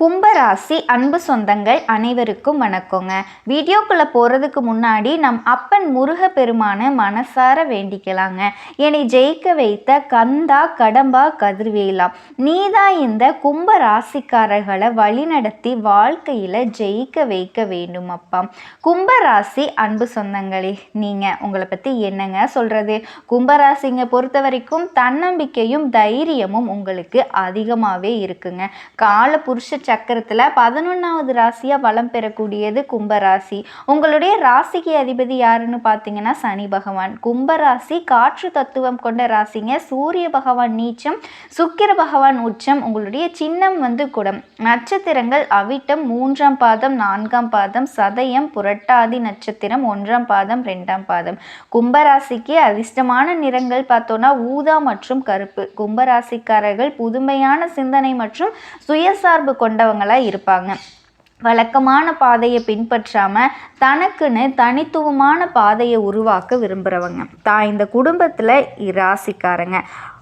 கும்பராசி அன்பு சொந்தங்கள் அனைவருக்கும் வணக்கங்க. வீடியோக்குள்ளே போகிறதுக்கு முன்னாடி நம் அப்பன் முருக பெருமான மனசார வேண்டிக்கலாங்க. என்னை ஜெயிக்க வைத்த கந்தா கடம்பா கதிர்வேலா. நீதான் இந்த கும்ப ராசிக்காரர்களை வழிநடத்தி வாழ்க்கையில் ஜெயிக்க வைக்க வேண்டும் அப்பா. கும்பராசி அன்பு சொந்தங்களே நீங்கள் உங்களை பற்றி என்னங்க சொல்கிறது கும்பராசிங்க பொறுத்த வரைக்கும் தன்னம்பிக்கையும் தைரியமும் உங்களுக்கு அதிகமாகவே இருக்குங்க. கால புருஷ சக்கரத்தில் பதினொன்றாவது ராசியாக வளம் பெறக்கூடியது கும்பராசி. உங்களுடைய ராசிக்கு அதிபதி யாருன்னு பார்த்தீங்கன்னா சனி பகவான். கும்பராசி காற்று தத்துவம் கொண்ட ராசிங்க. சூரிய பகவான் நீச்சம் சுக்கிர பகவான் உச்சம் உங்களுடைய சின்னம் வந்து குடம். நட்சத்திரங்கள் அவிட்டம் மூன்றாம் பாதம் நான்காம் பாதம் சதயம் புரட்டாதி நட்சத்திரம் ஒன்றாம் பாதம் ரெண்டாம் பாதம். கும்பராசிக்கு அதிர்ஷ்டமான நிறங்கள் பார்த்தோன்னா ஊதா மற்றும் கருப்பு. கும்பராசிக்காரர்கள் புதுமையான சிந்தனை மற்றும் சுயசார்பு கொண்டவங்களாக இருப்பாங்க. வழக்கமான பாதையை பின்பற்றாமல் தனக்குன்னு தனித்துவமான பாதையை உருவாக்க விரும்புகிறவங்க தான் இந்த குடும்பத்தில் ராசிக்காரங்க.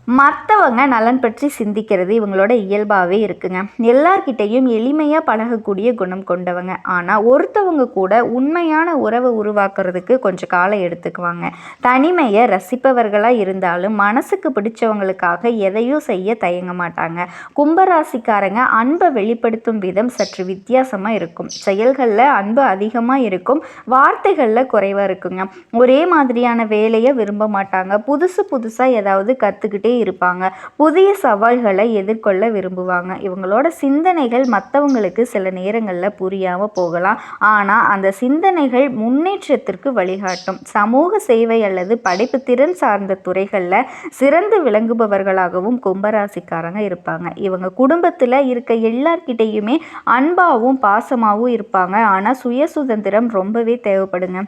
மற்றவங்க நலன் பற்றி சிந்திக்கிறது இவங்களோட இயல்பாகவே இருக்குங்க. எல்லார்கிட்டையும் எளிமையாக பழகக்கூடிய குணம் கொண்டவங்க. ஆனால் ஒருத்தவங்க கூட உண்மையான உறவை உருவாக்குறதுக்கு கொஞ்சம் காலம் எடுத்துக்குவாங்க. தனிமையை ரசிப்பவர்களாக இருந்தாலும் மனசுக்கு பிடிச்சவங்களுக்காக எதையும் செய்ய தயங்க மாட்டாங்க. கும்பராசிக்காரங்க அன்பை வெளிப்படுத்தும் விதம் சற்று வித்தியாசமாக இருக்கும். செயல்களில் அன்பு அதிகமாக இருக்கும். வார்த்தைகளில் குறைவாக இருக்குங்க. ஒரே மாதிரியான வேலையை விரும்ப மாட்டாங்க. புதுசு புதுசாக ஏதாவது கற்றுக்கிட்டே இருப்பாங்க. புதிய சவால்களை எதிர்கொள்ள விரும்புவாங்க. இவங்களோட சிந்தனைகள் மற்றவங்களுக்கு சில நேரங்களில் புரியாமல் போகலாம். ஆனால் அந்த சிந்தனைகள் முன்னேற்றத்திற்கு வழிகாட்டும். சமூக சேவை அல்லது படைப்பு திறன் சார்ந்த துறைகளில் சிறந்து விளங்குபவர்களாகவும் கும்பராசிக்காரங்க இருப்பாங்க. இவங்க குடும்பத்தில் இருக்க எல்லார்கிட்டேயுமே அன்பாகவும் பாசமாகவும் இருப்பாங்க. ஆனால் சுய சுதந்திரம் ரொம்பவே தேவைப்படுங்க.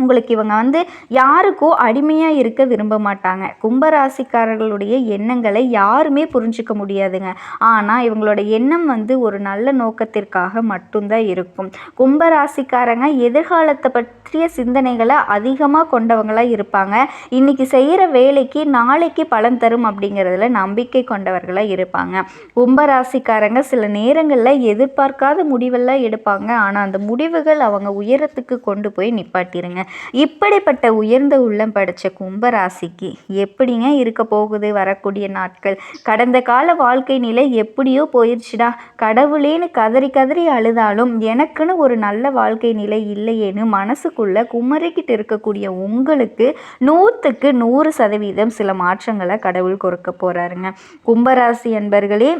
உங்களுக்கு இவங்க வந்து யாருக்கோ அடிமையாக இருக்க விரும்ப மாட்டாங்க. கும்பராசிக்காரர்களுடைய எண்ணங்களை யாருமே புரிஞ்சிக்க முடியாதுங்க. ஆனால் இவங்களோட எண்ணம் வந்து ஒரு நல்ல நோக்கத்திற்காக மட்டும்தான் இருக்கும். கும்பராசிக்காரங்க எதிர்காலத்தை பற்றிய சிந்தனைகளை அதிகமாக கொண்டவங்களாக இருப்பாங்க. இன்றைக்கி செய்கிற வேலைக்கு நாளைக்கு பலன் தரும் அப்படிங்கிறதுல நம்பிக்கை கொண்டவர்களாக இருப்பாங்க. கும்பராசிக்காரங்க சில நேரங்களில் எதிர்பார்க்காத முடிவெல்லாம் எடுப்பாங்க. ஆனால் அந்த முடிவுகள் அவங்க உயரத்துக்கு கொண்டு போய் நிப்பாட்டிருங்க. இப்படிப்பட்ட உயர்ந்த உள்ளம் படைச்ச கும்பராசிக்கு எப்படிங்க இருக்க போகுது? வரக்கூடிய நாட்கள். கடந்த கால வாழ்க்கை நிலை எப்படியோ போயிடுச்சுடா கடவுளேன்னு கதறி கதறி அழுதாலும் எனக்குன்னு ஒரு நல்ல வாழ்க்கை நிலை இல்லையேன்னு மனசுக்குள்ள குமரிக்கிட்டு இருக்கக்கூடிய உங்களுக்கு நூற்றுக்கு நூறு சதவீதம் சில மாற்றங்களை கடவுள் கொடுக்க போகிறாருங்க கும்பராசி அன்பர்களே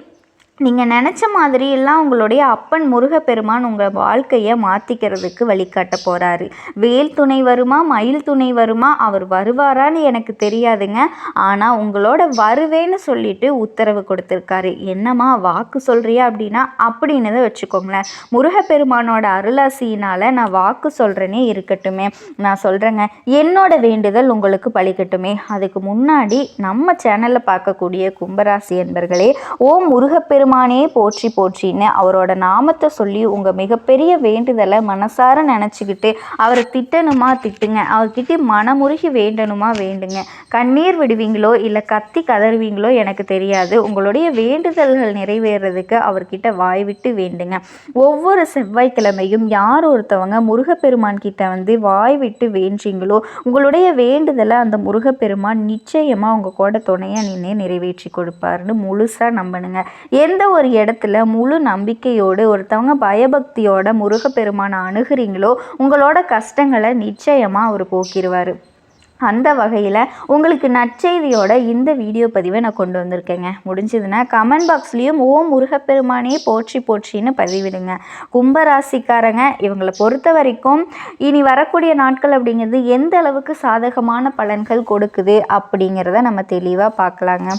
நீங்கள் நினச்ச மாதிரியெல்லாம் உங்களுடைய அப்பன் முருகப்பெருமான் உங்கள் வாழ்க்கையை மாற்றிக்கிறதுக்கு வழிகாட்ட போகிறாரு வேல் துணை வருமா மயில் துணை வருமா அவர் வருவாரான்னு எனக்கு தெரியாதுங்க. ஆனால் உங்களோட வருவேன்னு சொல்லிட்டு உத்தரவு கொடுத்துருக்காரு. என்னம்மா வாக்கு சொல்கிறியா அப்படின்னா அப்படின்னதை வச்சுக்கோங்களேன். முருகப்பெருமானோட அருளாசியினால் நான் வாக்கு சொல்கிறேனே இருக்கட்டுமே. நான் சொல்கிறேங்க என்னோட வேண்டுதல் உங்களுக்கு பழிக்கட்டுமே. அதுக்கு முன்னாடி நம்ம சேனலில் பார்க்கக்கூடிய கும்பராசி என்பர்களே ஓ முருகப்பெருமான் பெருமானே போற்றி போற்றின்னு அவரோட நாமத்தை சொல்லி உங்கள் மிகப்பெரிய வேண்டுதலை மனசார நினச்சிக்கிட்டு அவரை திட்டணுமா திட்டுங்க. அவர்கிட்ட மனமுருகி வேண்டணுமா வேண்டுங்க. கண்ணீர் விடுவீங்களோ இல்லை கத்தி கதறுவீங்களோ எனக்கு தெரியாது. உங்களுடைய வேண்டுதல்கள் நிறைவேறதுக்கு அவர்கிட்ட வாய் விட்டு வேண்டுங்க. ஒவ்வொரு செவ்வாய்க்கிழமையும் யார் ஒருத்தவங்க முருகப்பெருமான் கிட்ட வந்து வாய் விட்டு வேண்டீங்களோ உங்களுடைய வேண்டுதலை அந்த முருகப்பெருமான் நிச்சயமாக உங்கள் கூட துணையாக நின்று நிறைவேற்றி கொடுப்பாருன்னு முழுசாக நம்பணுங்க. எந்த எந்த ஒரு இடத்துல முழு நம்பிக்கையோடு ஒருத்தவங்க பயபக்தியோட முருகப்பெருமானை அணுகிறீங்களோ உங்களோட கஷ்டங்களை நிச்சயமாக அவர் போக்கிடுவார் அந்த வகையில் உங்களுக்கு நற்செய்தியோட இந்த வீடியோ பதிவை நான் கொண்டு வந்திருக்கேங்க. முடிஞ்சதுன்னா கமெண்ட் பாக்ஸ்லேயும் ஓ முருகப்பெருமானே போற்றி போற்றின்னு பதிவிடுங்க. கும்பராசிக்காரங்க இவங்களை பொறுத்த வரைக்கும் இனி வரக்கூடிய நாட்கள் அப்படிங்கிறது எந்த அளவுக்கு சாதகமான பலன்கள் கொடுக்குது அப்படிங்கிறத நம்ம தெளிவாக பார்க்கலாங்க.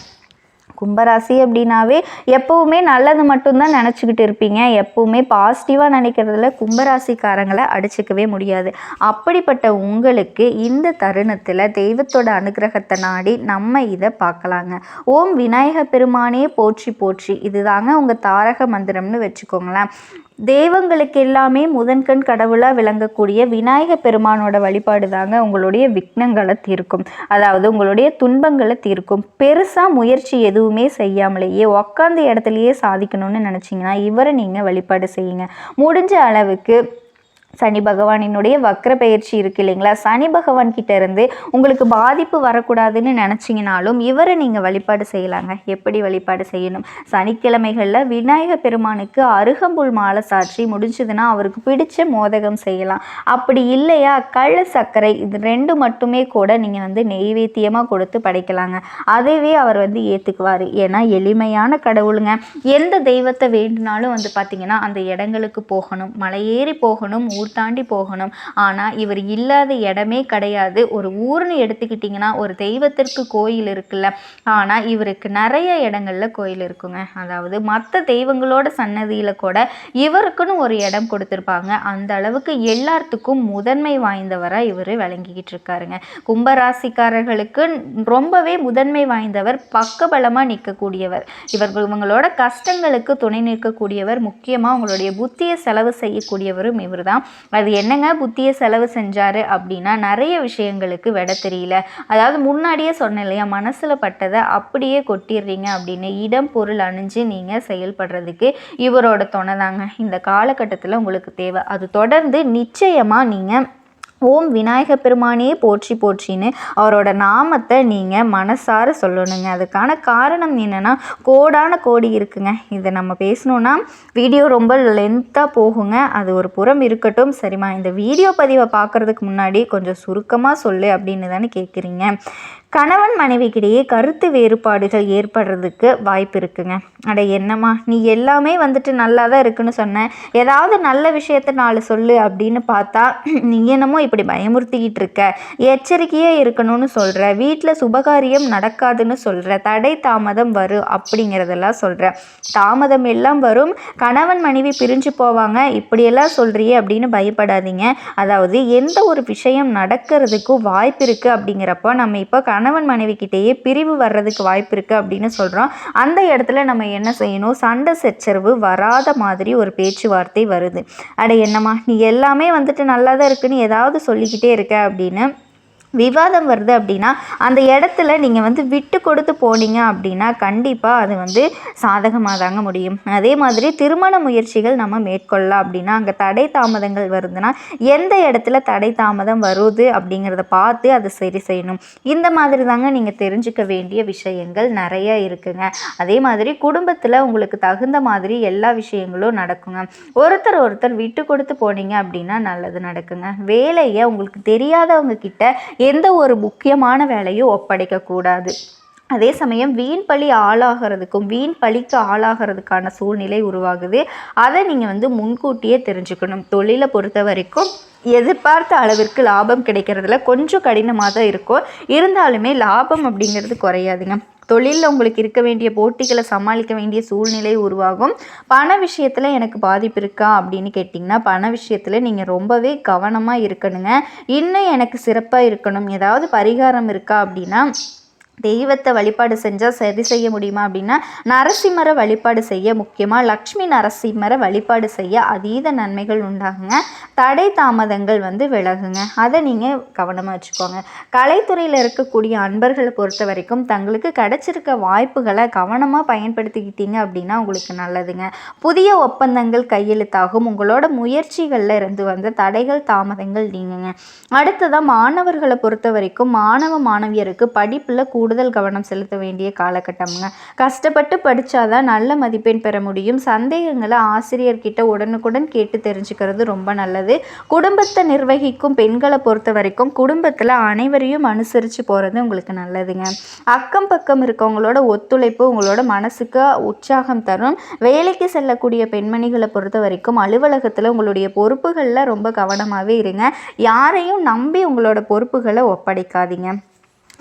கும்பராசி அப்படின்னாவே எப்போவுமே நல்லது மட்டும்தான் நினச்சிக்கிட்டு இருப்பீங்க. எப்போவுமே பாசிட்டிவாக நினைக்கிறதுல கும்பராசிக்காரங்களை அடிச்சிக்கவே முடியாது. அப்படிப்பட்ட உங்களுக்கு இந்த தருணத்தில் தெய்வத்தோட அனுகிரகத்தை நாடி நம்ம இதை பார்க்கலாங்க. ஓம் விநாயக பெருமானே போற்றி போற்றி. இதுதாங்க உங்கள் தாரக மந்திரம்னு வச்சுக்கோங்களேன். தெய்வங்களுக்கு எல்லாமே முதன்கண் கடவுளாக விளங்கக்கூடிய விநாயக பெருமானோட வழிபாடு தாங்க உங்களுடைய விக்னங்களை தீர்க்கும். அதாவது உங்களுடைய துன்பங்களை தீர்க்கும். பெருசாக முயற்சி எதுவுமே செய்யாமலேயே உக்காந்த இடத்துலையே சாதிக்கணும்னு நினச்சிங்கன்னா இவரை நீங்கள் வழிபாடு செய்யுங்க. முடிஞ்ச அளவுக்கு சனி பகவானினுடைய வக்ர பயிற்சி இருக்கு இல்லைங்களா? சனி பகவான் கிட்ட இருந்து உங்களுக்கு பாதிப்பு வரக்கூடாதுன்னு நினச்சிங்கனாலும் இவரை நீங்கள் வழிபாடு செய்யலாங்க. எப்படி வழிபாடு செய்யணும்? சனிக்கிழமைகளில் விநாயக பெருமானுக்கு அருகம்புல் மாலை சாற்றி முடிஞ்சதுன்னா அவருக்கு பிடிச்ச மோதகம் செய்யலாம். அப்படி இல்லையா? கள்ள சர்க்கரை இது ரெண்டு மட்டுமே கூட நீங்கள் வந்து நெய்வேத்தியமாக கொடுத்து படைக்கலாங்க. அதைவே அவர் வந்து ஏற்றுக்குவார் ஏன்னா எளிமையான கடவுளுங்க. எந்த தெய்வத்தை வேண்டுனாலும் வந்து பார்த்திங்கன்னா அந்த இடங்களுக்கு போகணும். மலையேறி போகணும். ஊர் தாண்டி போகணும். ஆனால் இவர் இல்லாத இடமே கிடையாது. ஒரு ஊர்னு எடுத்துக்கிட்டிங்கன்னா ஒரு தெய்வத்திற்கு கோயில் இருக்குல்ல. ஆனால் இவருக்கு நிறைய இடங்கள்ல கோயில் இருக்குங்க. அதாவது மற்ற தெய்வங்களோட சன்னதியில் கூட இவருக்குன்னு ஒரு இடம் கொடுத்துருப்பாங்க. அந்த அளவுக்கு எல்லாத்துக்கும் முதன்மை வாய்ந்தவராக இவர் விளங்கிக்கிட்டு இருக்காருங்க. கும்பராசிக்காரர்களுக்கு ரொம்பவே முதன்மை வாய்ந்தவர் பக்கபலமாக நிற்கக்கூடியவர் இவர்கள் இவங்களோட கஷ்டங்களுக்கு துணை நிற்கக்கூடியவர் முக்கியமாக உங்களுடைய புத்தியை செலவு செய்யக்கூடியவரும் இவர் தான் அது என்னங்க புத்தியை செலவு செஞ்சார் அப்படின்னா நிறைய விஷயங்களுக்கு விட தெரியல. அதாவது முன்னாடியே சொன்னேன் இல்லையா மனசில் பட்டதை அப்படியே கொட்டிடுறீங்க அப்படின்னு இடம் பொருள் அணிஞ்சு நீங்கள் செயல்படுறதுக்கு இவரோட துணை தாங்க. இந்த காலகட்டத்தில் உங்களுக்கு தேவை. அது தொடர்ந்து நிச்சயமாக நீங்கள் ஓம் விநாயக பெருமானே போற்றி போற்றின்னு அவரோட நாமத்தை நீங்கள் மனசார சொல்லணுங்க. அதுக்கான காரணம் என்னென்னா கோடான கோடி இருக்குங்க. இதை நம்ம பேசணுன்னா வீடியோ ரொம்ப லென்த்தாக போகுங்க. அது ஒரு புறம் இருக்கட்டும். சரிம்மா இந்த வீடியோ பதிவை பார்க்குறதுக்கு முன்னாடி கொஞ்சம் சுருக்கமாக சொல்லு அப்படின்னு தானே கேட்குறீங்க கணவன் மனைவிக்கிடையே கருத்து வேறுபாடுகள் ஏற்படுறதுக்கு வாய்ப்பு இருக்குங்க. அட என்னம்மா நீ எல்லாமே வந்துட்டு நல்லா தான் இருக்குன்னு சொன்னேன் ஏதாவது நல்ல விஷயத்த நாலு சொல்லு அப்படின்னு பார்த்தா நீ என்னமோ இப்படி பயமுறுத்திக்கிட்டு இருக்க. எச்சரிக்கையே இருக்கணும்னு சொல்கிற வீட்டில் சுபகாரியம் நடக்காதுன்னு சொல்கிற தடை தாமதம் வரும் அப்படிங்கிறதெல்லாம் சொல்கிற தாமதம் எல்லாம் வரும். கணவன் மனைவி பிரிஞ்சு போவாங்க. இப்படியெல்லாம் சொல்கிறியே அப்படின்னு பயப்படாதீங்க. அதாவது எந்த ஒரு விஷயம் நடக்கிறதுக்கும் வாய்ப்பு இருக்குது அப்படிங்கிறப்போ நம்ம இப்போ கணவன் மனைவி கிட்டேயே பிரிவு வர்றதுக்கு வாய்ப்பு இருக்குது அப்படின்னு சொல்கிறோம் அந்த இடத்துல நம்ம என்ன செய்யணும்? சண்டை சச்சரவு வராத மாதிரி ஒரு பேச்சுவார்த்தை வருது. அட என்னம்மா நீ எல்லாமே வந்துட்டு நல்லா தான் இருக்குன்னு ஏதாவது சொல்லிக்கிட்டே இருக்க அப்படின்னு விவாதம் வருது அப்படின்னா அந்த இடத்துல நீங்கள் வந்து விட்டு கொடுத்து போனீங்க அப்படின்னா கண்டிப்பாக அது வந்து சாதகமாக தாங்க முடியும். அதே மாதிரி திருமண முயற்சிகள் நம்ம மேற்கொள்ளலாம் அப்படின்னா அங்கே தடை தாமதங்கள் வருதுன்னா எந்த இடத்துல தடை தாமதம் வருது அப்படிங்கிறத பார்த்து அதை சரி செய்யணும். இந்த மாதிரி தாங்க நீங்கள் தெரிஞ்சுக்க வேண்டிய விஷயங்கள் நிறைய இருக்குங்க. அதே மாதிரி குடும்பத்தில் உங்களுக்கு தகுந்த மாதிரி எல்லா விஷயங்களும் நடக்குங்க. ஒருத்தர் ஒருத்தர் விட்டு கொடுத்து போனீங்க அப்படின்னா நல்லது நடக்குங்க. வேலையை உங்களுக்கு தெரியாதவங்க கிட்ட எந்த ஒரு முக்கியமான வேலையும் ஒப்படைக்கக்கூடாது அதே சமயம் வீண் பழி ஆளாகிறதுக்கும் வீண் பழிக்கு ஆளாகிறதுக்கான சூழ்நிலை உருவாகுது. அதை நீங்கள் வந்து முன்கூட்டியே தெரிஞ்சுக்கணும். தொழிலை பொறுத்த வரைக்கும் எதிர்பார்த்த அளவிற்கு லாபம் கிடைக்கிறதுல கொஞ்சம் கடினமாக தான் இருக்கும். இருந்தாலுமே லாபம் அப்படிங்கிறது குறையாதுங்க. தொழிலில் உங்களுக்கு இருக்க வேண்டிய போட்டிகளை சமாளிக்க வேண்டிய சூழ்நிலை உருவாகும். பண விஷயத்தில் எனக்கு பாதிப்பு இருக்கா அப்படின்னு கேட்டிங்கன்னா பண விஷயத்தில் நீங்கள் ரொம்பவே கவனமாக இருக்கணுங்க. இன்னும் எனக்கு சிறப்பாக இருக்கணும். ஏதாவது பரிகாரம் இருக்கா அப்படின்னா தெய்வத்தை வழிபாடு செஞ்சால் சரி செய்ய முடியுமா அப்படின்னா நரசிம்மரை வழிபாடு செய்ய முக்கியமாக லக்ஷ்மி நரசிம்மரை வழிபாடு செய்ய அதீத நன்மைகள் உண்டாகுங்க. தடை தாமதங்கள் வந்து விலகுங்க. அதை நீங்கள் கவனமாக வச்சுக்கோங்க. கலைத்துறையில் இருக்கக்கூடிய அன்பர்களை பொறுத்த வரைக்கும் தங்களுக்கு கிடச்சிருக்க வாய்ப்புகளை கவனமாக பயன்படுத்திக்கிட்டீங்க அப்படின்னா உங்களுக்கு நல்லதுங்க. புதிய ஒப்பந்தங்கள் கையெழுத்தாகும். உங்களோட முயற்சிகளில் இருந்து வந்த தடைகள் தாமதங்கள் நீங்குங்க. அடுத்ததாக மாணவர்களை பொறுத்த வரைக்கும் மாணவ மாணவியருக்கு படிப்பில் கூட கூடுதல் கவனம் செலுத்த வேண்டிய காலகட்டம்ங்க. கஷ்டப்பட்டு படித்தாதான் நல்ல மதிப்பெண் பெற முடியும். சந்தேகங்களை ஆசிரியர்கிட்ட உடனுக்குடன் கேட்டு தெரிஞ்சுக்கிறது ரொம்ப நல்லது. குடும்பத்தை நிர்வகிக்கும் பெண்களை பொறுத்த வரைக்கும் குடும்பத்தில் அனைவரையும் அனுசரித்து போகிறது உங்களுக்கு நல்லதுங்க. அக்கம் பக்கம் இருக்கவங்களோட ஒத்துழைப்பு உங்களோட மனசுக்கு உற்சாகம் தரும். வேலைக்கு செல்லக்கூடிய பெண்மணிகளை பொறுத்த வரைக்கும் அலுவலகத்தில் உங்களுடைய பொறுப்புகளில் ரொம்ப கவனமாகவே இருங்க. யாரையும் நம்பி உங்களோட பொறுப்புகளை ஒப்படைக்காதீங்க.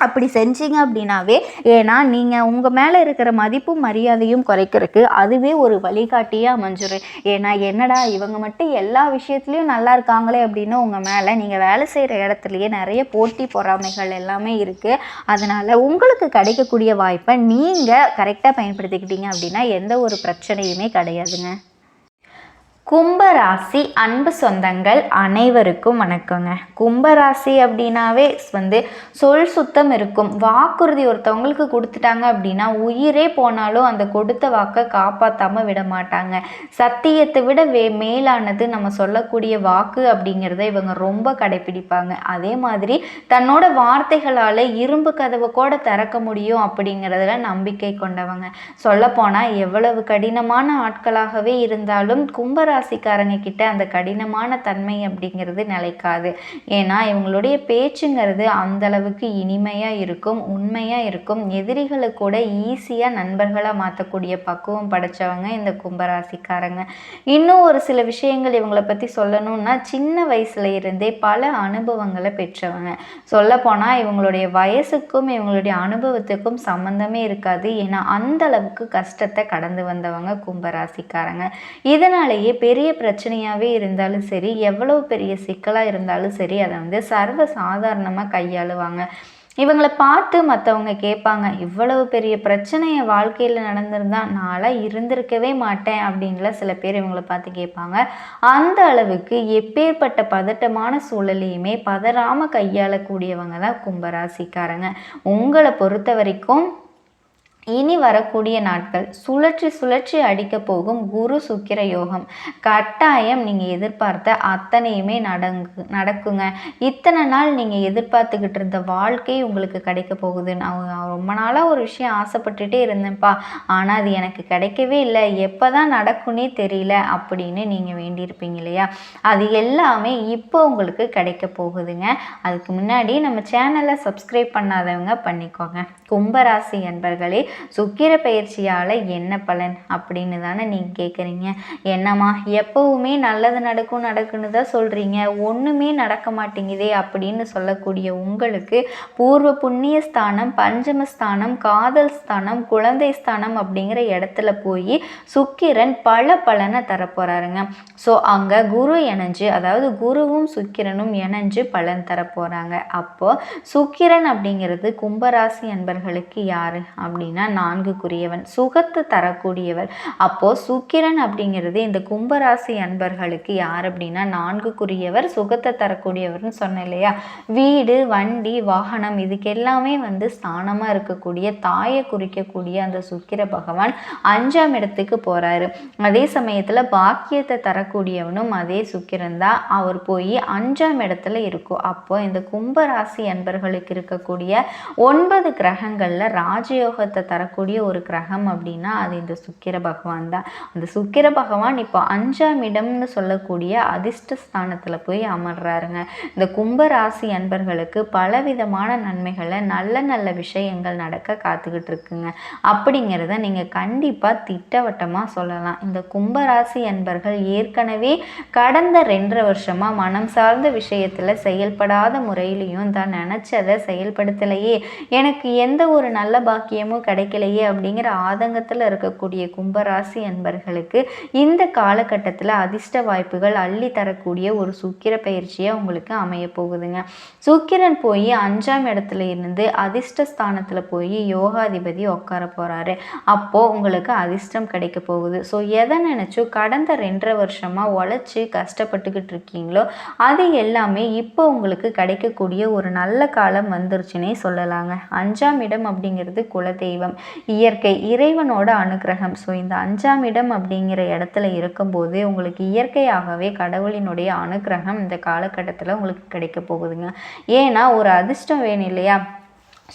அப்படி செஞ்சீங்க அப்படின்னாவே ஏன்னா நீங்கள் உங்கள் மேலே இருக்கிற மதிப்பும் மரியாதையும் குறைக்கிறதுக்கு அதுவே ஒரு வழிகாட்டியாக அமைஞ்சிடும் ஏன்னா என்னடா இவங்க மட்டும் எல்லா விஷயத்துலையும் நல்லா இருக்காங்களே அப்படின்னு உங்கள் மேலே நீங்கள் வேலை செய்கிற இடத்துலையே நிறைய போட்டி பொறாமைகள் எல்லாமே இருக்குது அதனால் உங்களுக்கு கிடைக்கக்கூடிய வாய்ப்பை நீங்கள் கரெக்டாக பயன்படுத்திக்கிட்டீங்க அப்படின்னா எந்த ஒரு பிரச்சனையுமே கிடையாதுங்க. கும்பராசி அன்பு சொந்தங்கள் அனைவருக்கும் வணக்கங்க. கும்பராசி அப்படின்னாவே வந்து சொல் சுத்தம் இருக்கும். வாக்குறுதி ஒருத்தவங்களுக்கு கொடுத்துட்டாங்க அப்படின்னா உயிரே போனாலும் அந்த கொடுத்த வாக்கை காப்பாற்றாமல் விட மாட்டாங்க. சத்தியத்தை விட வே மேலானது நம்ம சொல்லக்கூடிய வாக்கு அப்படிங்கிறத இவங்க ரொம்ப கடைப்பிடிப்பாங்க. அதே மாதிரி தன்னோட வார்த்தைகளால் இரும்பு கதவை கூட திறக்க முடியும் அப்படிங்கிறதுல நம்பிக்கை கொண்டவங்க. சொல்லப்போனால் எவ்வளவு கடினமான ஆட்களாகவே இருந்தாலும் கும்பராசி ராசிக்காரங்க கிட்ட அந்த கடினமான தன்மை அப்படிங்கிறது நிலைக்காது. ஏன்னா இவங்களுடைய பேச்சுங்கிறது அந்த அளவுக்கு இனிமையாக இருக்கும் உண்மையாக இருக்கும். எதிரிகளை கூட ஈஸியாக நண்பர்களாக மாற்றக்கூடிய பக்குவம் படைச்சவங்க இந்த கும்பராசிக்காரங்க. இன்னும் ஒரு சில விஷயங்கள் இவங்களை பற்றி சொல்லணும்னா சின்ன வயசுல இருந்தே பல அனுபவங்களை பெற்றவங்க. சொல்லப்போனால் இவங்களுடைய வயசுக்கும் இவங்களுடைய அனுபவத்துக்கும் சம்மந்தமே இருக்காது. ஏன்னா அந்த அளவுக்கு கஷ்டத்தை கடந்து வந்தவங்க கும்பராசிக்காரங்க. இதனாலேயே பெரிய பிரச்சனையாகவே இருந்தாலும் சரி எவ்வளோ பெரிய சிக்கலாக இருந்தாலும் சரி அதை வந்து சர்வ சாதாரணமாக கையாளுவாங்க. இவங்களை பார்த்து மற்றவங்க கேட்பாங்க இவ்வளவு பெரிய பிரச்சனை என் வாழ்க்கையில் நடந்திருந்தா நான்லாம் இருந்திருக்கவே மாட்டேன் அப்படின்லாம் சில பேர் இவங்களை பார்த்து கேட்பாங்க. அந்த அளவுக்கு எப்பேற்பட்ட பதட்டமான சூழலையுமே பதறாமல் கையாளக்கூடியவங்க தான் கும்பராசிக்காரங்க. உங்களை பொறுத்த வரைக்கும் இனி வரக்கூடிய நாட்கள் சுழற்சி சுழற்சி அடிக்க போகும் குரு சுக்கிர யோகம். கட்டாயம் நீங்கள் எதிர்பார்த்த அத்தனையுமே நடங்கு நடக்குங்க. இத்தனை நாள் நீங்கள் எதிர்பார்த்துக்கிட்டு இருந்த வாழ்க்கை உங்களுக்கு கிடைக்க போகுது. நான் ரொம்ப நாளாக ஒரு விஷயம் ஆசைப்பட்டுட்டே இருந்தேன்ப்பா. ஆனால் அது எனக்கு கிடைக்கவே இல்லை. எப்போ தான் நடக்குன்னே தெரியல அப்படின்னு நீங்கள் வேண்டியிருப்பீங்க இல்லையா? அது எல்லாமே இப்போ உங்களுக்கு கிடைக்க போகுதுங்க. அதுக்கு முன்னாடி நம்ம சேனலை சப்ஸ்கிரைப் பண்ணாதவங்க பண்ணிக்கோங்க. கும்பராசி என்பர்களே சுக்கிர பயிற்சியால் என்ன பலன் அப்படின்னு தானே நீங்கள் கேட்குறீங்க என்னம்மா எப்போவுமே நல்லது நடக்கும் நடக்குன்னு தான் சொல்கிறீங்க ஒன்றுமே நடக்க மாட்டேங்குதே அப்படின்னு சொல்லக்கூடிய உங்களுக்கு பூர்வ புண்ணிய ஸ்தானம் பஞ்சமஸ்தானம் காதல் ஸ்தானம் குழந்தை ஸ்தானம் அப்படிங்கிற இடத்துல போய் சுக்கிரன் பல பலனை தரப்போகிறாருங்க ஸோ அங்கே குரு இணைஞ்சு அதாவது குருவும் சுக்கிரனும் இணைஞ்சு பலன் தரப்போகிறாங்க அப்போது சுக்கிரன் அப்படிங்கிறது கும்பராசி அன்பர்களுக்கு யார் அப்படின்னா நான்குக்குரியவன் சுகத்தை தரக்கூடியவர் அப்போது சுக்கிரன் அப்படிங்கிறது இந்த கும்பராசி அன்பர்களுக்கு யார் அப்படின்னா நான்குக்குரியவர் சுகத்தை தரக்கூடியவர்னு சொன்னேன் இல்லையா? வீடு வண்டி வாகனம் இதுக்கு எல்லாமே வந்து ஸ்தானமாக இருக்கக்கூடிய தாயை குறிக்கக்கூடிய அந்த சுக்கிர பகவான் அஞ்சாம் இடத்துக்கு போகிறாரு அதே சமயத்தில் பாக்கியத்தை தரக்கூடியவனும் அதே சுக்கிரன் தான். அவர் போய் அஞ்சாம் இடத்துல இருக்கும் அப்போ இந்த கும்பராசி அன்பர்களுக்கு இருக்கக்கூடிய ஒன்பது கிரகங்களில் ராஜயோகத்தை தரக்கூடிய ஒரு கிரகம் அப்படின்னா அது இந்த சுக்கிர பகவான் தான். அந்த சுக்கிர பகவான் இப்போ அஞ்சாம் இடம்னு சொல்லக்கூடிய அதிர்ஷ்ட ஸ்தானத்தில் போய் அமர்றாருங்க. இந்த கும்ப ராசி அன்பர்களுக்கு பலவிதமான நன்மைகளை நல்ல நல்ல விஷயங்கள் நடக்க காத்துக்கிட்டு இருக்குங்க. அப்படிங்கிறத நீங்கள் கண்டிப்பாக திட்டவட்டமாக சொல்லலாம். இந்த கும்பராசி அன்பர்கள் ஏற்கனவே கடந்த ரெண்டரை வருஷமாக மனம் சார்ந்த விஷயத்தில் செயல்படாத முறையிலையும் தான் நினச்சதை செயல்படுத்தலையே. எனக்கு எந்த ஒரு நல்ல பாக்கியமும் கிடை கிடைக்கலையே அப்படிங்கிற ஆதங்கத்தில் இருக்கக்கூடிய கும்பராசி அன்பர்களுக்கு இந்த காலகட்டத்தில் அதிர்ஷ்ட வாய்ப்புகள் அள்ளி தரக்கூடிய ஒரு சுக்கிர பயிற்சியாக உங்களுக்கு அமைய போகுதுங்க. சுக்கிரன் போய் அஞ்சாம் இடத்துல இருந்து அதிர்ஷ்ட ஸ்தானத்தில் போய் யோகாதிபதி உட்கார போகிறாரு அப்போது உங்களுக்கு அதிர்ஷ்டம் கிடைக்க போகுது. ஸோ எதை நினச்சோ கடந்த ரெண்டரை வருஷமாக உழைச்சி கஷ்டப்பட்டுக்கிட்டு இருக்கீங்களோ அது எல்லாமே இப்போ உங்களுக்கு கிடைக்கக்கூடிய ஒரு நல்ல காலம் வந்துருச்சுன்னே சொல்லலாங்க. அஞ்சாம் இடம் அப்படிங்கிறது குலதெய்வம். இயற்கை இறைவனோட அனுகிரகம். ஸோ இந்த அஞ்சாம் இடம் அப்படிங்கிற இடத்துல இருக்கும்போது உங்களுக்கு இயற்கையாகவே கடவுளினுடைய அனுகிரகம் இந்த காலகட்டத்தில் உங்களுக்கு கிடைக்க போகுதுங்க. ஏன்னா ஒரு அதிர்ஷ்டம் வேணும் இல்லையா?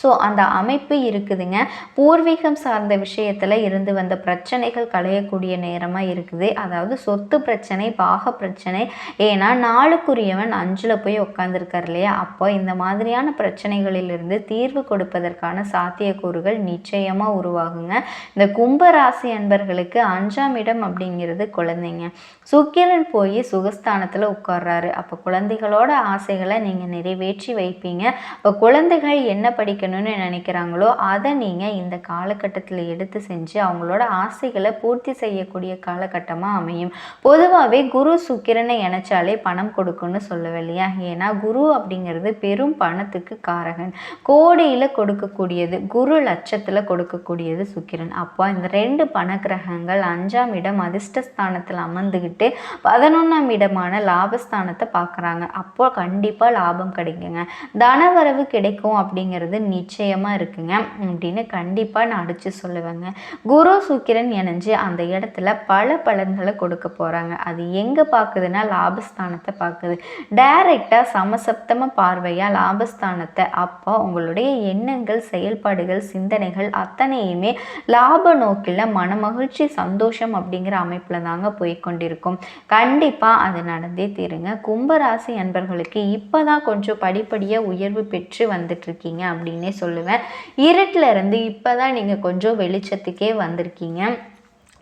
ஸோ அந்த அமைப்பு இருக்குதுங்க. பூர்வீகம் சார்ந்த விஷயத்தில் இருந்து வந்த பிரச்சனைகள் களையக்கூடிய நேரமாக இருக்குது. அதாவது சொத்து பிரச்சனை பாக பிரச்சனை. ஏன்னா நாளுக்குரியவன் அஞ்சில் போய் உட்காந்துருக்கார் இல்லையா? அப்போ இந்த மாதிரியான பிரச்சனைகளிலிருந்து தீர்வு கொடுப்பதற்கான சாத்தியக்கூறுகள் நிச்சயமாக உருவாகுங்க. இந்த கும்பராசி அன்பர்களுக்கு அஞ்சாம் இடம் அப்படிங்கிறது குழந்தைங்க. சுக்கிரன் போய் சுகஸ்தானத்தில் உட்கார்றாரு. அப்போ குழந்தைகளோட ஆசைகளை நீங்கள் நிறைவேற்றி வைப்பீங்க. இப்போ குழந்தைகள் என்ன படிக்க வைக்கணும்னு நினைக்கிறாங்களோ அதை நீங்கள் இந்த காலகட்டத்தில் எடுத்து செஞ்சு அவங்களோட ஆசைகளை பூர்த்தி செய்யக்கூடிய காலகட்டமாக அமையும். பொதுவாகவே குரு சுக்கிரனை இணைச்சாலே பணம் கொடுக்குன்னு சொல்லுவேன் இல்லையா? ஏன்னா குரு அப்படிங்கிறது பெரும் பணத்துக்கு காரகன். கோடியில் கொடுக்கக்கூடியது குரு லட்சத்தில் கொடுக்கக்கூடியது சுக்கிரன். அப்போ இந்த ரெண்டு பணக்கிரகங்கள் அஞ்சாம் இடம் அதிர்ஷ்டஸ்தானத்தில் அமர்ந்துக்கிட்டு பதினொன்றாம் இடமான லாபஸ்தானத்தை பார்க்குறாங்க. அப்போ கண்டிப்பாக லாபம் கிடைக்குங்க. தனவரவு கிடைக்கும் அப்படிங்கிறது நிச்சயமாக இருக்குங்க. அப்படின்னு கண்டிப்பாக நான் அடித்து சொல்லுவேங்க. குரு சுக்கிரன் இணைஞ்சு அந்த இடத்துல பல பலன்களை கொடுக்க போகிறாங்க அது எங்கே பார்க்குதுன்னா லாபஸ்தானத்தை பார்க்குது டைரெக்டாக சமசப்தம பார்வையாக லாபஸ்தானத்தை. அப்போ உங்களுடைய எண்ணங்கள் செயல்பாடுகள் சிந்தனைகள் அத்தனையுமே லாப நோக்கில் மனமகிழ்ச்சி சந்தோஷம் அப்படிங்கிற அமைப்பில் தாங்க போய்கொண்டிருக்கும் கண்டிப்பாக அது நடந்தே தீருங்க. கும்பராசி அன்பர்களுக்கு இப்போ தான் கொஞ்சம் படிப்படியாக உயர்வு பெற்று வந்துட்டுருக்கீங்க அப்படின்னு சொல்லுவேன். இருட்டில் இருந்து இப்போ தான் நீங்கள் கொஞ்சம் வெளிச்சத்துக்கே வந்திருக்கீங்க.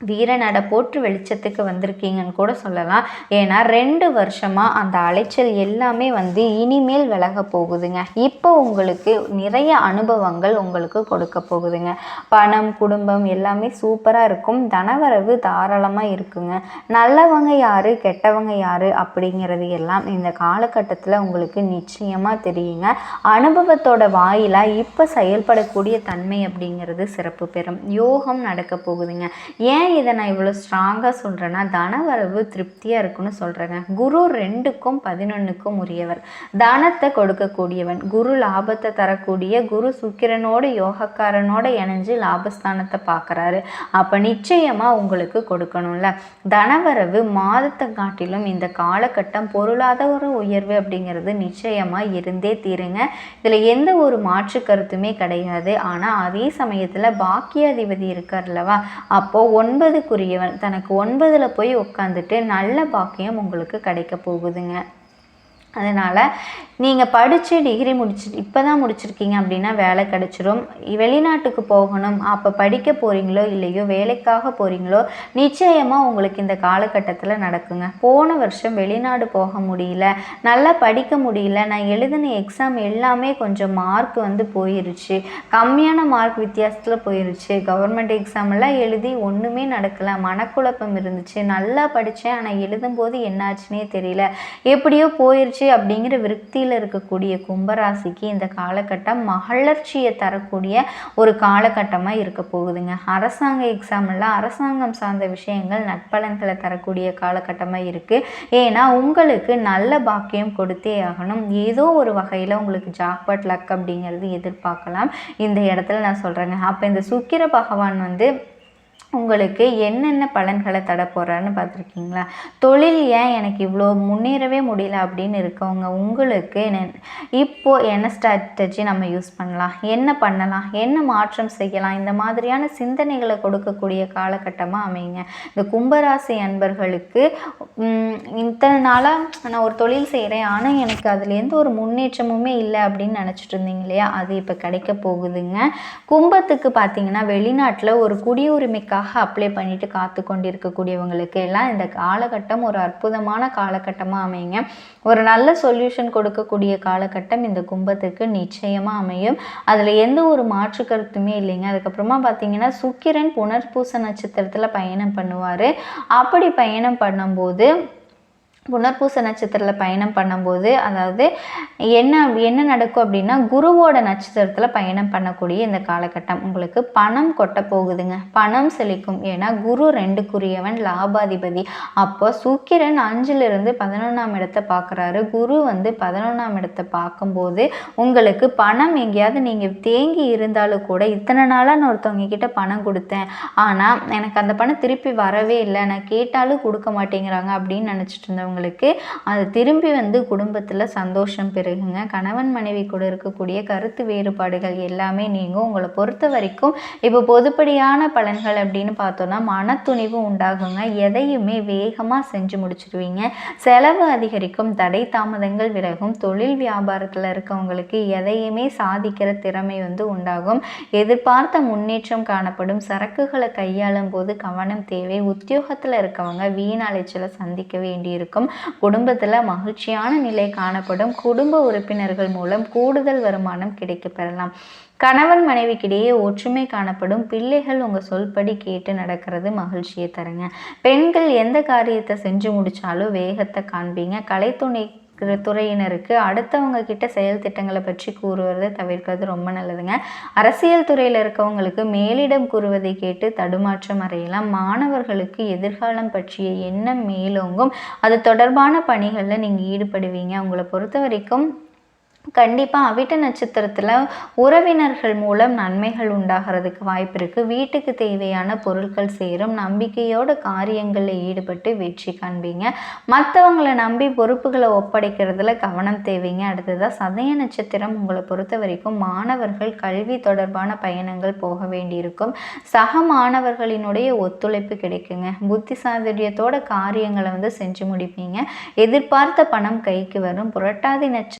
வீரனட போற்று வெளிச்சத்துக்கு வந்திருக்கீங்கன்னு கூட சொல்லலாம். ஏன்னா ரெண்டு வருஷமாக அந்த அலைச்சல் எல்லாமே வந்து இனிமேல் விலக போகுதுங்க. இப்போ உங்களுக்கு நிறைய அனுபவங்கள் உங்களுக்கு கொடுக்க போகுதுங்க. பணம் குடும்பம் எல்லாமே சூப்பராக இருக்கும். தனவரவு தாராளமாக இருக்குங்க. நல்லவங்க யார் கெட்டவங்க யார் அப்படிங்கிறது எல்லாம் இந்த காலகட்டத்தில் உங்களுக்கு நிச்சயமாக தெரியுங்க. அனுபவத்தோட வாயிலாக இப்போ செயல்படக்கூடிய தன்மை அப்படிங்கிறது சிறப்பு பெறும். யோகம் நடக்க போகுதுங்க. ஏன் இதை நான் இவ்வளோ ஸ்ட்ராங்காக சொல்கிறேன்னா தனவரவு திருப்தியாக இருக்குன்னு சொல்கிறேங்க குரு ரெண்டுக்கும் பதினொன்றுக்கும் உரியவர். தனத்தை கொடுக்கக்கூடியவன் குரு லாபத்தை தரக்கூடிய குரு சுக்கிரனோடு யோகக்காரனோட இணைஞ்சு லாபஸ்தானத்தை பார்க்குறாரு. அப்போ நிச்சயமாக உங்களுக்கு கொடுக்கணும்ல. தனவரவு மாதத்தை காட்டிலும் இந்த காலகட்டம் பொருளாதார உயர்வு அப்படிங்கிறது நிச்சயமாக இருந்தே தீருங்க. இதில் எந்த ஒரு மாற்று கருத்துமே கிடையாது. ஆனால் அதே சமயத்தில் பாக்கியாதிபதி இருக்கார்லவா அப்போது ஒன்பது ஒன்பதுக்குரியவன். தனக்கு ஒன்பதில் போய் உட்காந்துட்டு நல்ல பாக்கியம் உங்களுக்கு கிடைக்க போகுதுங்க. அதனால் நீங்கள் படித்து டிகிரி முடிச்சு இப்போ தான் முடிச்சிருக்கீங்க அப்படின்னா வேலை கிடச்சிரும். வெளிநாட்டுக்கு போகணும். அப்போ படிக்க போகிறீங்களோ இல்லையோ வேலைக்காக போகிறீங்களோ நிச்சயமாக உங்களுக்கு இந்த காலகட்டத்தில் நடக்குங்க. போன வருஷம் வெளிநாடு போக முடியல. நல்லா படிக்க முடியல. நான் எழுதின எக்ஸாம் எல்லாமே கொஞ்சம் மார்க் வந்து போயிருச்சு. கம்மியான மார்க் வித்தியாசத்தில் போயிருச்சு. கவர்மெண்ட் எக்ஸாமெல்லாம் எழுதி ஒன்றுமே நடக்கலை. மனக்குழப்பம் இருந்துச்சு. நல்லா படித்தேன் ஆனால் எழுதும்போது என்னாச்சுன்னே தெரியல. எப்படியோ போயிருச்சு. மகிழ்ச்சி அப்படிங்கிற விருத்தியில் இருக்கக்கூடிய கும்பராசிக்கு இந்த காலகட்டம் மகிழ்ச்சியை தரக்கூடிய ஒரு காலகட்டமாக இருக்க போகுதுங்க. அரசாங்க எக்ஸாம்லாம் அரசாங்கம் சார்ந்த விஷயங்கள் நட்பலன்களை தரக்கூடிய காலகட்டமாக இருக்குது ஏன்னா உங்களுக்கு நல்ல பாக்கியம் கொடுத்தே ஆகணும். ஏதோ ஒரு வகையில் உங்களுக்கு ஜாக்பட் லக் அப்படிங்கிறது எதிர்பார்க்கலாம். இந்த இடத்துல நான் சொல்கிறேங்க அப்போ இந்த சுக்கிர பகவான் வந்து உங்களுக்கு என்னென்ன பலன்களை தட போகிறான்னு பார்த்துருக்கீங்களா? தொழில் ஏன் எனக்கு இவ்வளோ முன்னேறவே முடியல அப்படின்னு இருக்கவங்க உங்களுக்கு இப்போது என்ன ஸ்ட்ராட்டஜி நம்ம யூஸ் பண்ணலாம்? என்ன பண்ணலாம்? என்ன மாற்றம் செய்யலாம்? இந்த மாதிரியான சிந்தனைகளை கொடுக்கக்கூடிய காலகட்டமாக அமைங்க இந்த கும்பராசி அன்பர்களுக்கு இத்தனை நாளாக நான் ஒரு தொழில் செய்கிறேன் ஆனால் எனக்கு அதில் எந்த ஒரு முன்னேற்றமுமே இல்லை அப்படின்னு நினச்சிட்டு இருந்தீங்க இல்லையா? அது இப்போ கிடைக்க போகுதுங்க. கும்பத்துக்கு பார்த்தீங்கன்னா வெளிநாட்டில் ஒரு குடியுரிமைக்காக அதுக்காக அப்ளை பண்ணிட்டு காத்து கொண்டிருக்கக்கூடியவங்களுக்கு எல்லாம் இந்த காலகட்டம் ஒரு அற்புதமான காலகட்டமாக அமையுங்க. ஒரு நல்ல சொல்யூஷன் கொடுக்கக்கூடிய காலகட்டம் இந்த கும்பத்துக்கு நிச்சயமாக அமையும். அதில் எந்த ஒரு மாற்று கருத்துமே இல்லைங்க. அதுக்கப்புறமா பார்த்தீங்கன்னா சுக்கிரன் புனர்பூச நட்சத்திரத்தில் பயணம் பண்ணுவார். அப்படி பயணம் பண்ணும்போது புனர்பூச நட்சத்திரத்தில் பயணம் பண்ணும்போது அதாவது என்ன என்ன நடக்கும் அப்படின்னா குருவோட நட்சத்திரத்தில் பயணம் பண்ணக்கூடிய இந்த காலகட்டம் உங்களுக்கு பணம் கொட்ட போகுதுங்க. பணம் செழிக்கும். ஏன்னா குரு ரெண்டுக்குரியவன் லாபாதிபதி. அப்போ சுக்கிரன் அஞ்சிலிருந்து பதினொன்றாம் இடத்தை பார்க்குறாரு. குரு வந்து பதினொன்றாம் இடத்தை பார்க்கும்போது உங்களுக்கு பணம் எங்கேயாவது நீங்கள் தேங்கி இருந்தாலும் கூட இத்தனை நாளாக நான் ஒருத்தவங்க கிட்ட பணம் கொடுத்தேன். ஆனால் எனக்கு அந்த பணம் திருப்பி வரவே இல்லை. நான் கேட்டாலும் கொடுக்க மாட்டேங்கிறாங்க அப்படின்னு நினச்சிட்டு இருந்தவங்க இருக்கிறவங்களுக்கு அது திரும்பி வந்து குடும்பத்தில் சந்தோஷம் பெருகுங்க. கணவன் மனைவி கூட இருக்கக்கூடிய கருத்து வேறுபாடுகள் எல்லாமே நீங்கள் உங்களை பொறுத்த வரைக்கும் இப்போ பொதுப்படியான பலன்கள் அப்படின்னு பார்த்தோன்னா மனத்துணிவு உண்டாகுங்க. எதையுமே வேகமாக செஞ்சு முடிச்சிடுவீங்க செலவு அதிகரிக்கும் தடை தாமதங்கள் விலகும் தொழில் வியாபாரத்தில் இருக்கவங்களுக்கு எதையுமே சாதிக்கிற திறமை வந்து உண்டாகும். எதிர்பார்த்த முன்னேற்றம் காணப்படும். சரக்குகளை கையாளும் போது கவனம் தேவை. உத்தியோகத்தில் இருக்கவங்க வீண் அலைச்சலை சந்திக்க வேண்டியிருக்கும். இருக்கும் குடும்பத்தில் மகிழ்ச்சியான நிலை காணப்படும். குடும்ப உறுப்பினர்கள் மூலம் கூடுதல் வருமானம் கிடைக்க பெறலாம் கணவன் மனைவிக்கிடையே ஒற்றுமை காணப்படும். பிள்ளைகள் உங்கள் சொல்படி கேட்டு நடக்கிறது மகிழ்ச்சியை தருங்க. பெண்கள் எந்த காரியத்தை செஞ்சு முடித்தாலும் வேகத்தை காண்பீங்க. கலைத்துணை துறையினருக்கு அடுத்தவங்க கிட்ட செயல் திட்டங்களை பற்றி கூறுவதை தவிர்க்கிறது ரொம்ப நல்லதுங்க. அரசியல் துறையில் இருக்கவங்களுக்கு மேலிடம் கூறுவதை கேட்டு தடுமாற்றம் அறையலாம். மாணவர்களுக்கு எதிர்காலம் பற்றிய எண்ணம் மேலோங்கும். அது தொடர்பான பணிகளில் நீங்கள் ஈடுபடுவீங்க. உங்களை பொறுத்த வரைக்கும் கண்டிப்பாக அவிட்ட நட்சத்திரத்தில் உறவினர்கள் மூலம் நன்மைகள் உண்டாகிறதுக்கு வாய்ப்பு இருக்குது வீட்டுக்கு தேவையான பொருட்கள் சேரும். நம்பிக்கையோட காரியங்களில் ஈடுபட்டு வெற்றி காண்பீங்க. மற்றவங்களை நம்பி பொறுப்புகளை ஒப்படைக்கிறதுல கவனம் தேவைங்க. அடுத்ததாக சதய நட்சத்திரம் உங்களை பொறுத்த வரைக்கும் மாணவர்கள் கல்வி தொடர்பான பயணங்கள் போக வேண்டியிருக்கும். சக மாணவர்களினுடைய ஒத்துழைப்பு கிடைக்குங்க. புத்தி சாதுரியத்தோட காரியங்களை வந்து செஞ்சு முடிப்பீங்க. எதிர்பார்த்த பணம் கைக்கு வரும். புரட்டாதி நட்ச